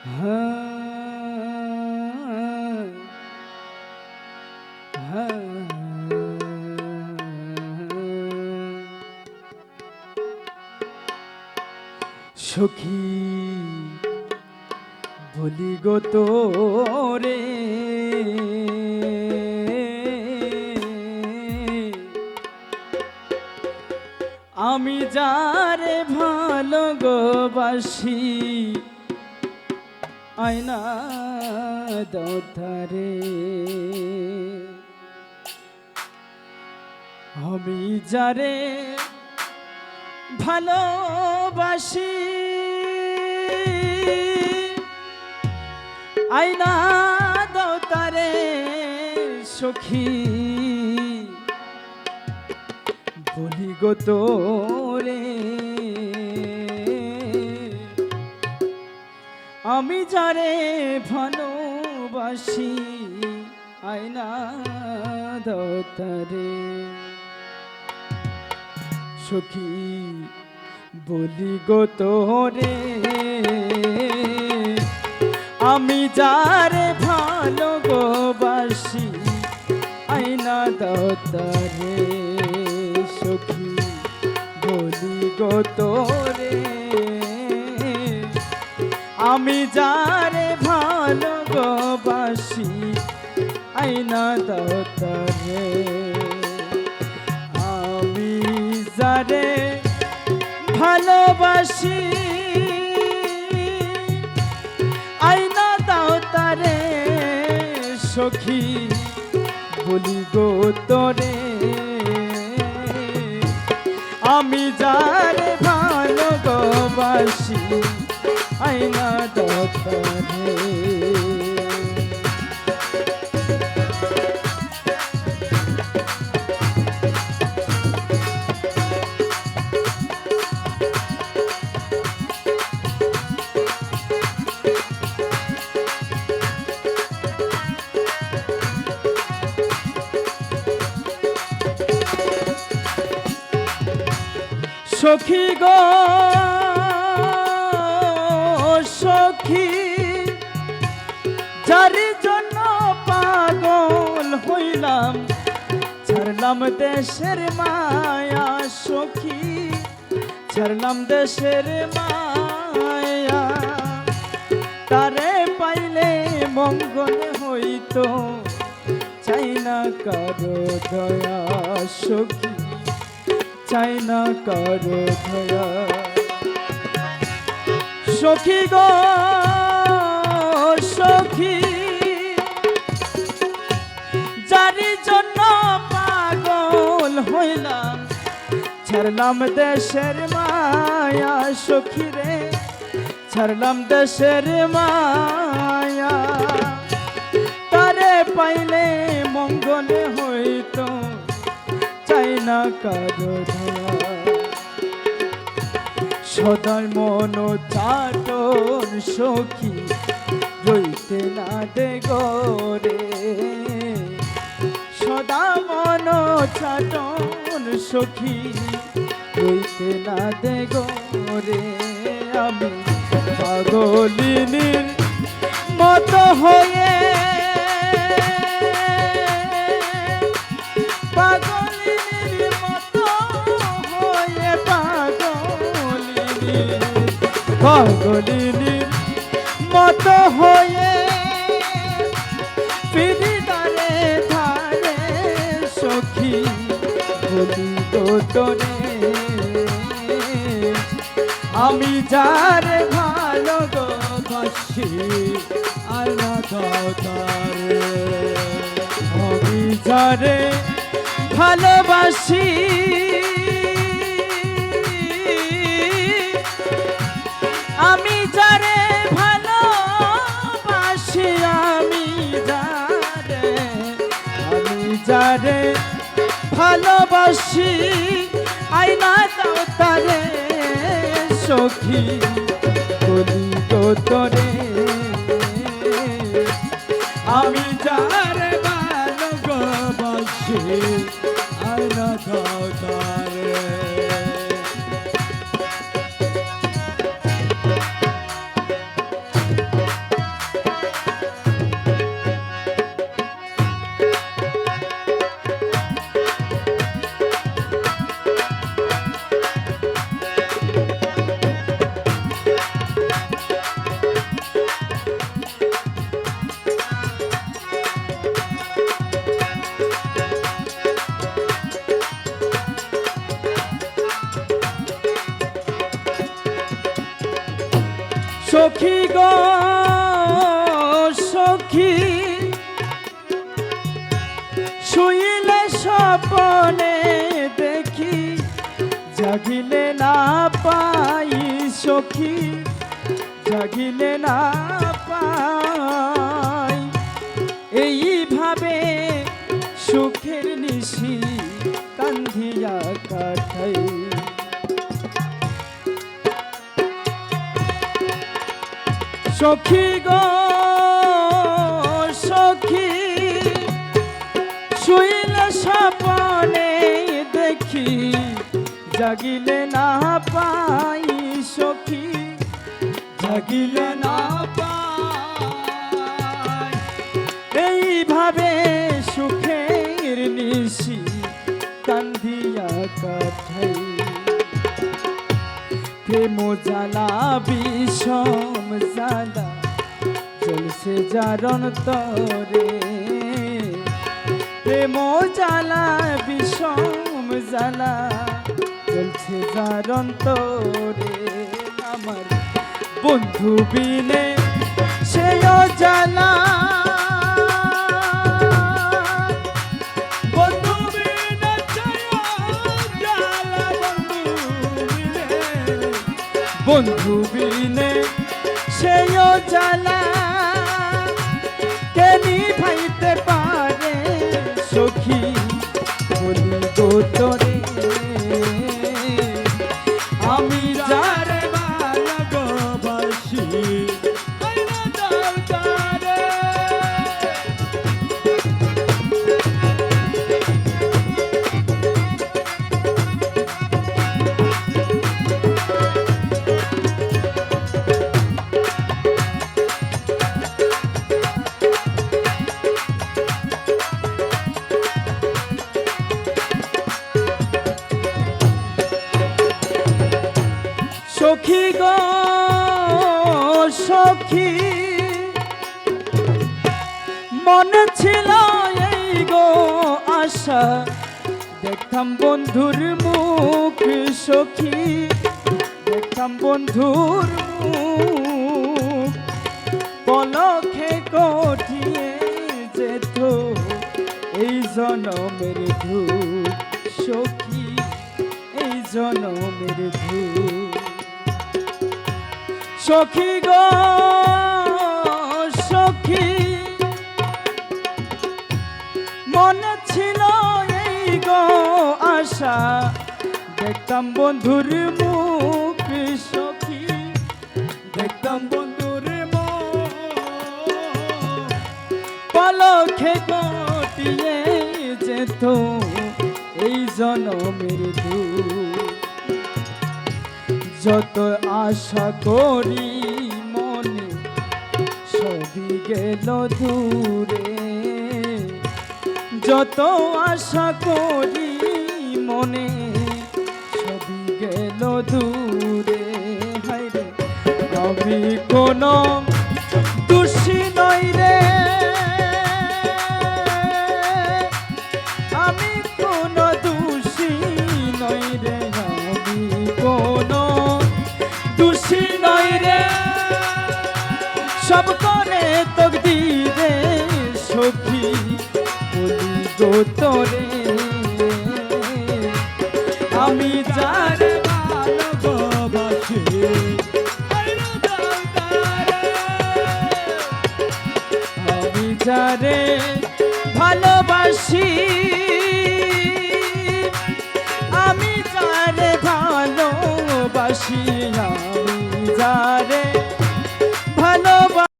সখী বলি গো তোরে। আমি যারে ভালো গো আয়না দতারে আমি যারে ভালোবাসি আয়না দাও সখী। বলি গো তোরে আমি যারে ভালোবাসি, আয়না দাও তারে। সখী, বলি গো তোরে, আমি যারে ভালো গো বাসি আইনা দতারে সখী, বলি গো তোরে আমি যারে ভালো গো বাসি, আইনা দতারে আমি যারে ভালোবাসি, আইনা দাও তারে। সখী, বলি গো তোরে, আমি যারে ভালোবাসি সখী গো। সখী যার জন্য পাগল হইলাম, ছাড়লাম দেশের মায়া সখী, ছাড়লাম দেশের মায়া। তারে পাইলে মঙ্গল হইতো, চাই না কারও দয়া সখী, চাই না কারও ধরা সখী গো, সখী। যার জন্য পাগল হইলাম ছাড়লাম দেশের মায়া সখী রে ছাড়লাম দেশের মায়া। তারে পাইলে মঙ্গল হইতো, চাই না কারও ধরা সদার মন চাটন সখী রইতে না দে গরে। সদা মন চাটন সখী রইতে না দে গরে। আমি পাগলিনীর মতো হয়ে পাগলিনীর মতো হয়ে পিড়িদারে ধারে সখী বলি তোরে আমি যার ভালো গো বাসি, আল্লাহ আমি যারে ভালোবাসি ভালোবাসি আইনা দাও তারে সখী বলি তো তোরে। আমি যারে ভালোবাসি আইনা দাও তারে। সখী গো, সখী। শুইলে স্বপনে দেখি, জাগিলে না পাই সখী, জাগিলে না পাই। এইভাবে সুখের নিশি কান্ধিয়া কাঠাই সখী গো, সখী, শুইলে স্বপনে দেখি, জাগিলে না পাই সখী, জাগিলে না পাই। এইভাবে সুখের নিশি কান্দিয়া কাঠাই। প্রেম জ্বালা বিষম জ্বালা জারণ তরে। প্রেম জ্বালা বিষম জ্বালা জারণ তরে। আমার বন্ধু বিনে সেও জ্বালা বন্ধু বিনে সেও জ্বালা। কেনি ভাইতে পারে সখী বলি গো তোরে সখী গো, সখী। মনে ছিল এই গো আশা। দেখতাম বন্ধুর মুখ সখী। দেখতাম বন্ধুর মুখ। পলখে কঠিয়ে যেত এই জনমের ধূপ। সখী গো, সখী। মনে ছিল এই গো আশা। দেখতাম বন্ধুর মুখ সখী। দেখতাম বন্ধুর পলখে কটিয়ে যেত এই জনমের ধূপ যত আশা করি মনে, সবই গেল দূরে। যত আশা করি মনে, সবই গেল দূরে। হায়রে আমি কোনো যারে ভালোবাসি। আমি যারে ভালোবাসি আমি যারে